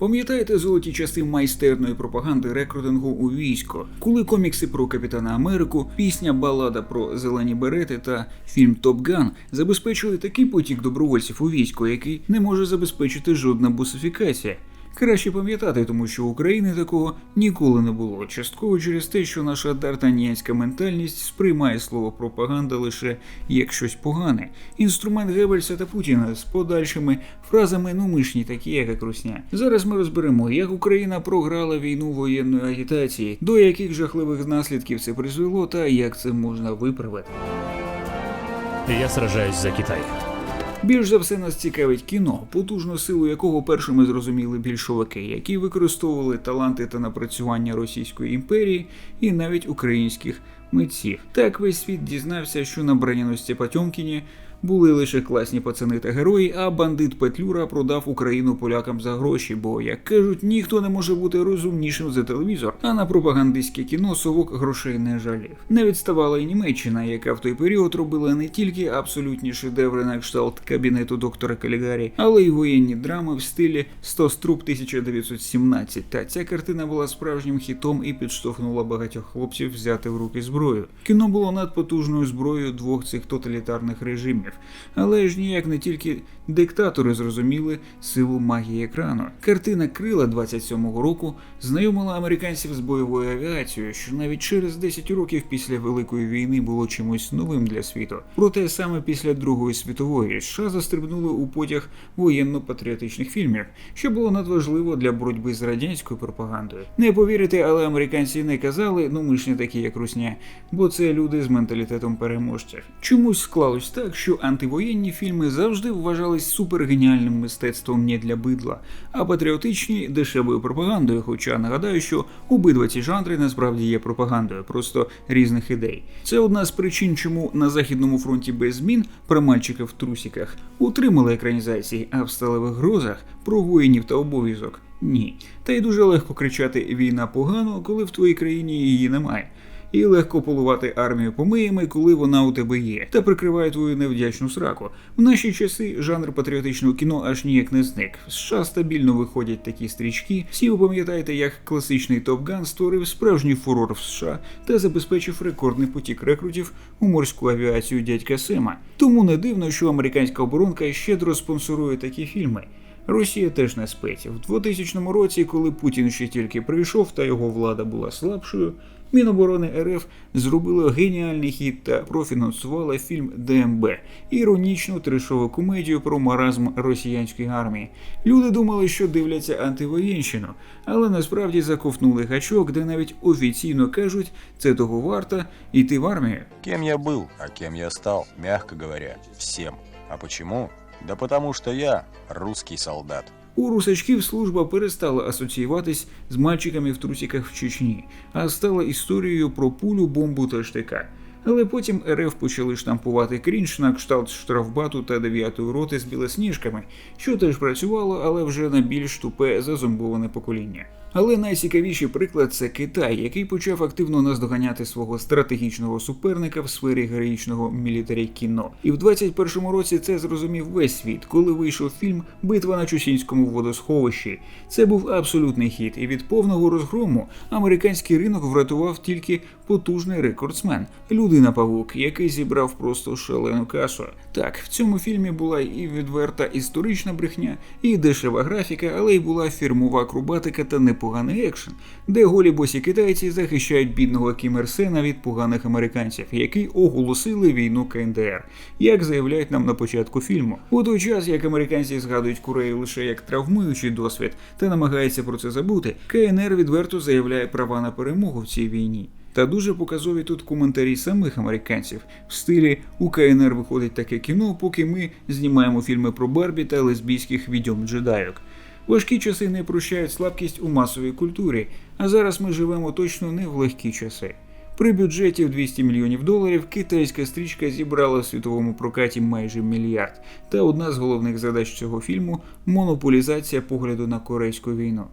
Пам'ятаєте золоті часи майстерної пропаганди рекрутингу у військо, коли комікси про Капітана Америку, пісня Балада про зелені берети та фільм Топган забезпечили такий потік добровольців у військо, який не може забезпечити жодна бусифікація. Краще пам'ятати, тому що в України такого ніколи не було. Частково через те, що наша дартаньянська ментальність сприймає слово пропаганда лише як щось погане. Інструмент Геббельса та Путіна з подальшими фразами ну ми такі, як русня. Зараз ми розберемо, як Україна програла війну воєнної агітації, до яких жахливих наслідків це призвело, та як це можна виправити. Я сражаюсь за Китай. Більш за все нас цікавить кіно, потужну силу якого першими зрозуміли більшовики, які використовували таланти та напрацювання Російської імперії і навіть українських митців. Так весь світ дізнався, що на браняності Потьомкіні були лише класні пацани та герої, а бандит Петлюра продав Україну полякам за гроші, бо, як кажуть, ніхто не може бути розумнішим за телевізор, а на пропагандистське кіно совок грошей не жалів. Не відставала і Німеччина, яка в той період робила не тільки абсолютні шедеври на кшталт кабінету доктора Калігарі, але й воєнні драми в стилі «Стоструб 1917. Та ця картина була справжнім хітом і підштовхнула багатьох хлопців взяти в руки зброю. Кіно було надпотужною зброєю двох цих тоталітарних режимів. Але ж ніяк не тільки диктатори зрозуміли силу магії екрану. Картина Крила 27-го року знайомила американців з бойовою авіацією, що навіть через 10 років після Великої війни було чимось новим для світу. Проте саме після Другої світової США застрибнули у потяг воєнно-патріотичних фільмів, що було надважливо для боротьби з радянською пропагандою. Не повірите, але американці не казали, ну ми ж не такі, як русня, бо це люди з менталітетом переможців. Чомусь склалось так, що антивоєнні фільми завжди вважались супергеніальним мистецтвом не для бидла, а патріотичні дешевою пропагандою. Хоча нагадаю, що обидва ці жанри насправді є пропагандою, просто різних ідей. Це одна з причин, чому на західному фронті без змін про мальчика в трусіках утримали екранізації, а в сталевих грозах про воїнів та обов'язок ні. Та й дуже легко кричати Війна погано, коли в твоїй країні її немає. І легко полувати армію помиями, коли вона у тебе є, та прикриває твою невдячну сраку. В наші часи жанр патріотичного кіно аж ніяк не зник. США стабільно виходять такі стрічки. Всі ви пам'ятаєте, як класичний Топ Ган створив справжній фурор в США та забезпечив рекордний потік рекрутів у морську авіацію дядька Сема. Тому не дивно, що американська оборонка щедро спонсорує такі фільми. Росія теж не спить. В 2000 році, коли Путін ще тільки прийшов та його влада була слабшою, Міноборони РФ зробило геніальний хід та профінансувала фільм ДМБ іронічну трешову комедію про маразм росіянської армії. Люди думали, що дивляться антивоєнщину, але насправді заковтнули гачок, де навіть офіційно кажуть, це того варто йти в армію. Кем я был, а кем я стал, мягко говоря, всем. А почему? Да потому что я русский солдат. У русачків служба перестала асоціюватись з мальчиками в трусіках в Чечні, а стала історією про пулю, бомбу та штика. Але потім РФ почали штампувати крінж на кшталт штрафбату та дев'ятої роти з білосніжками, що теж працювало, але вже на більш тупе зазомбоване покоління. Але найцікавіший приклад це Китай, який почав активно наздоганяти свого стратегічного суперника в сфері героїчного мілітарі кіно. І в 21-му році це зрозумів весь світ, коли вийшов фільм Битва на Чусінському водосховищі. Це був абсолютний хіт, і від повного розгрому американський ринок врятував тільки потужний рекордсмен людина павук, який зібрав просто шалену касу. Так, в цьому фільмі була і відверта історична брехня, і дешева графіка, але й була фірмова акробатика та непоганий екшен, де голі босі китайці захищають бідного Кім Ір Сена від поганих американців, які оголосили війну КНДР, як заявляють нам на початку фільму. У той час, як американці згадують Корею лише як травмуючий досвід та намагаються про це забути, КНР відверто заявляє права на перемогу в цій війні. Та дуже показові тут коментарі самих американців в стилі у КНР виходить таке кіно, поки ми знімаємо фільми про Барбі та лесбійських відьом джедайок. Важкі часи не прощають слабкість у масовій культурі, а зараз ми живемо точно не в легкі часи. При бюджеті в 200 мільйонів доларів китайська стрічка зібрала в світовому прокаті майже мільярд. Та одна з головних задач цього фільму монополізація погляду на корейську війну.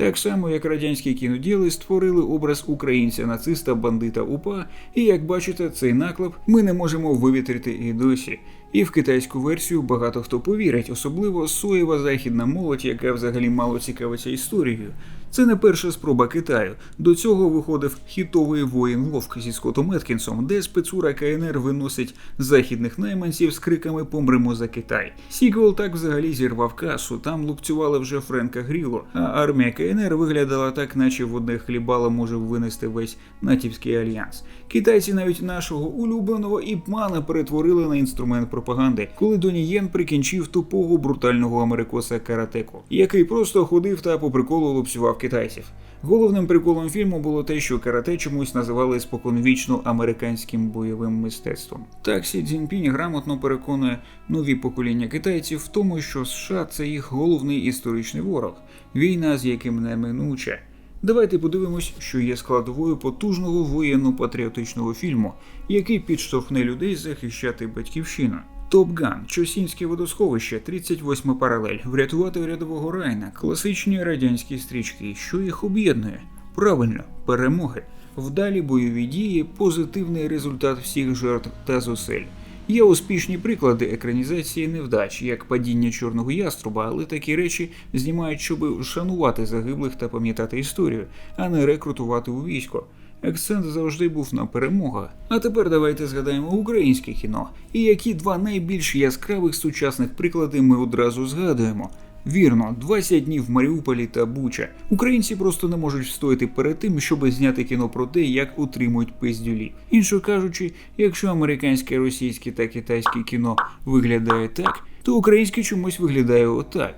Так само, як радянські кіноділи створили образ українця нациста, бандита УПА, і як бачите, цей наклеп ми не можемо вивітрити і досі. І в китайську версію багато хто повірить, особливо соєва західна молодь, яка взагалі мало цікавиться історією. Це не перша спроба Китаю. До цього виходив хітовий воїн Вовк зі Скоттом Еткінсом, де спецура КНР виносить західних найманців з криками Помремо за Китай. Сіквел так взагалі зірвав касу. Там лупцювали вже Френка Гріло, а армія КНР виглядала так, наче в одне хлібало може винести весь натівський альянс. Китайці навіть нашого улюбленого іпмана перетворили на інструмент пропаганди, коли Доні Єн прикінчив тупого брутального америкоса Каратеку, який просто ходив та по приколу лупцював китайців. Головним приколом фільму було те, що карате чомусь називали споконвічно американським бойовим мистецтвом. Так Сі Цзіньпінь грамотно переконує нові покоління китайців в тому, що США це їх головний історичний ворог, війна з яким неминуча. Давайте подивимось, що є складовою потужного воєнно-патріотичного фільму, який підштовхне людей захищати батьківщину. Топ Ган, Чосінське водосховище, 38 паралель, врятувати рядового Райна, класичні радянські стрічки, що їх об'єднує. Правильно, перемоги. Вдалі бойові дії, позитивний результат всіх жертв та зусиль. Є успішні приклади екранізації невдач, як падіння чорного яструба, але такі речі знімають, щоб шанувати загиблих та пам'ятати історію, а не рекрутувати у військо. Акцент завжди був на перемогах. А тепер давайте згадаємо українське кіно. І які два найбільш яскравих сучасних приклади ми одразу згадуємо. Вірно, 20 днів в Маріуполі та Буча. Українці просто не можуть встояти перед тим, щоб зняти кіно про те, як утримують пиздюлі. Інше кажучи, якщо американське, російське та китайське кіно виглядає так, то українське чомусь виглядає отак.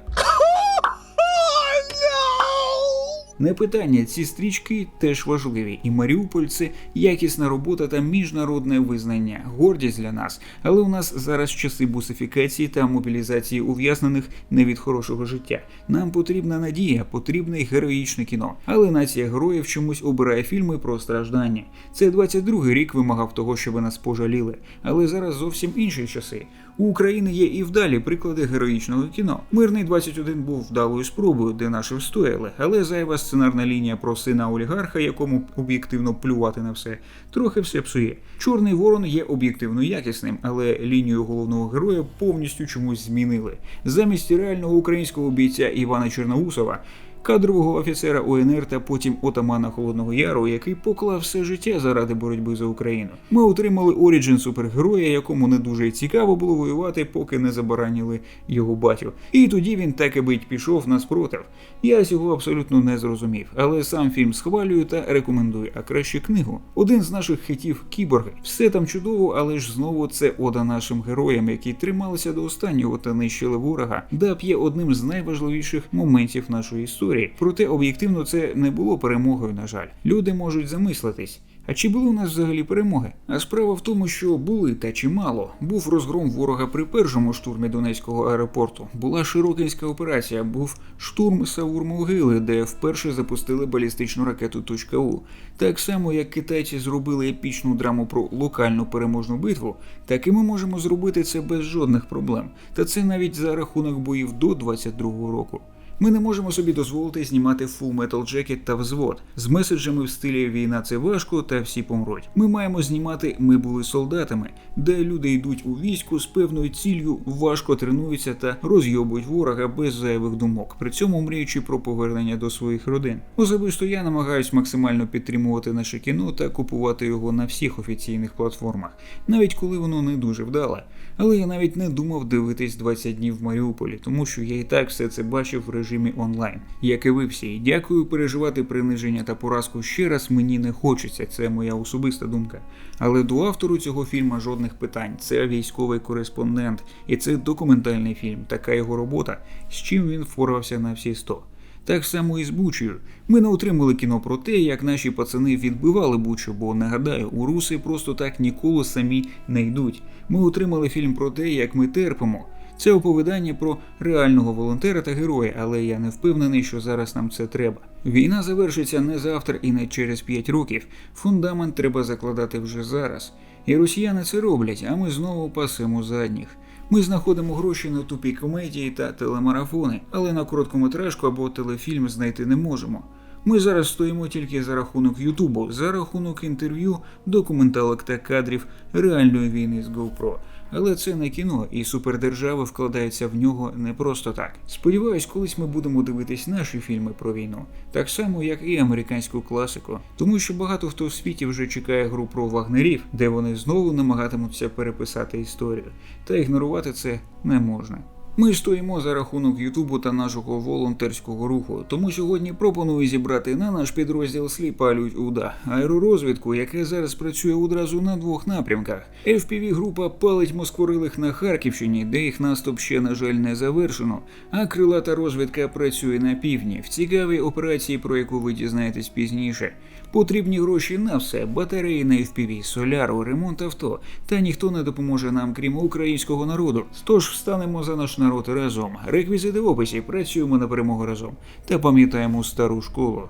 Не питання, ці стрічки теж важливі, і Маріуполь це якісна робота та міжнародне визнання, гордість для нас. Але у нас зараз часи бусифікації та мобілізації ув'язнених не від хорошого життя. Нам потрібна надія, потрібне героїчне кіно. Але нація героїв чомусь обирає фільми про страждання. Це 22-й рік вимагав того, щоб нас пожаліли. Але зараз зовсім інші часи. У України є і вдалі приклади героїчного кіно. Мирний 21 був вдалою спробою, де наші встояли, але зайва сценарна лінія про сина олігарха, якому об'єктивно плювати на все, трохи все псує. Чорний ворон є об'єктивно якісним, але лінію головного героя повністю чомусь змінили. Замість реального українського бійця Івана Чорноусова. Кадрового офіцера УНР та потім отамана Холодного Яру, який поклав все життя заради боротьби за Україну. Ми отримали оріджин супергероя, якому не дуже цікаво було воювати, поки не забараніли його батю. І тоді він так і бить пішов на спротив. Я цього абсолютно не зрозумів, але сам фільм схвалюю та рекомендую, а краще книгу. Один з наших хитів кіборги. Все там чудово, але ж знову це ода нашим героям, які трималися до останнього та нищили ворога. Даб є одним з найважливіших моментів нашої історії. Проте об'єктивно це не було перемогою, на жаль. Люди можуть замислитись. А чи були у нас взагалі перемоги? А справа в тому, що були та чимало. Був розгром ворога при першому штурмі Донецького аеропорту. Була Широкинська операція, був штурм Савур-Могили, де вперше запустили балістичну ракету «У». Так само, як китайці зробили епічну драму про локальну переможну битву, так і ми можемо зробити це без жодних проблем. Та це навіть за рахунок боїв до 22-го року. Ми не можемо собі дозволити знімати Full Metal Jacket та взвод з меседжами в стилі війна це важко та всі помруть. Ми маємо знімати Ми були солдатами, де люди йдуть у війську з певною ціллю, важко тренуються та розйобують ворога без зайвих думок, при цьому мріючи про повернення до своїх родин. Особисто я намагаюсь максимально підтримувати наше кіно та купувати його на всіх офіційних платформах, навіть коли воно не дуже вдале. Але я навіть не думав дивитись 20 днів в Маріуполі, тому що я і так все це бачив в режимі онлайн. Як і ви всі, дякую переживати приниження та поразку ще раз мені не хочеться, це моя особиста думка. Але до автору цього фільму жодних питань. Це військовий кореспондент, і це документальний фільм, така його робота, з чим він впорався на всі 100. Так само і з Бучею. Ми не отримали кіно про те, як наші пацани відбивали Бучу, бо нагадаю, у руси просто так ніколи самі не йдуть. Ми отримали фільм про те, як ми терпимо. Це оповідання про реального волонтера та героя, але я не впевнений, що зараз нам це треба. Війна завершиться не завтра і не через 5 років. Фундамент треба закладати вже зараз. І росіяни це роблять, а ми знову пасемо задніх. Ми знаходимо гроші на тупі комедії та телемарафони, але на короткометражку або телефільм знайти не можемо. Ми зараз стоїмо тільки за рахунок Ютубу, за рахунок інтерв'ю, документалок та кадрів реальної війни з GoPro. Але це не кіно, і супердержава вкладається в нього не просто так. Сподіваюсь, колись ми будемо дивитись наші фільми про війну, так само як і американську класику, тому що багато хто в світі вже чекає гру про вагнерів, де вони знову намагатимуться переписати історію, та ігнорувати це не можна. Ми стоїмо за рахунок Ютубу та нашого волонтерського руху, тому сьогодні пропоную зібрати на наш підрозділ Сліпалють Уда аеророзвідку, яка зараз працює одразу на двох напрямках. fpv група палить москворилих на Харківщині, де їх наступ ще, на жаль, не завершено. А крилата розвідка працює на півдні в цікавій операції, про яку ви дізнаєтесь пізніше. Потрібні гроші на все: батареї на FPV, соляру, ремонт авто. Та ніхто не допоможе нам, крім українського народу. Тож встанемо за наш народ разом. Реквізити в описі, працюємо на перемогу разом. Та пам'ятаємо стару школу.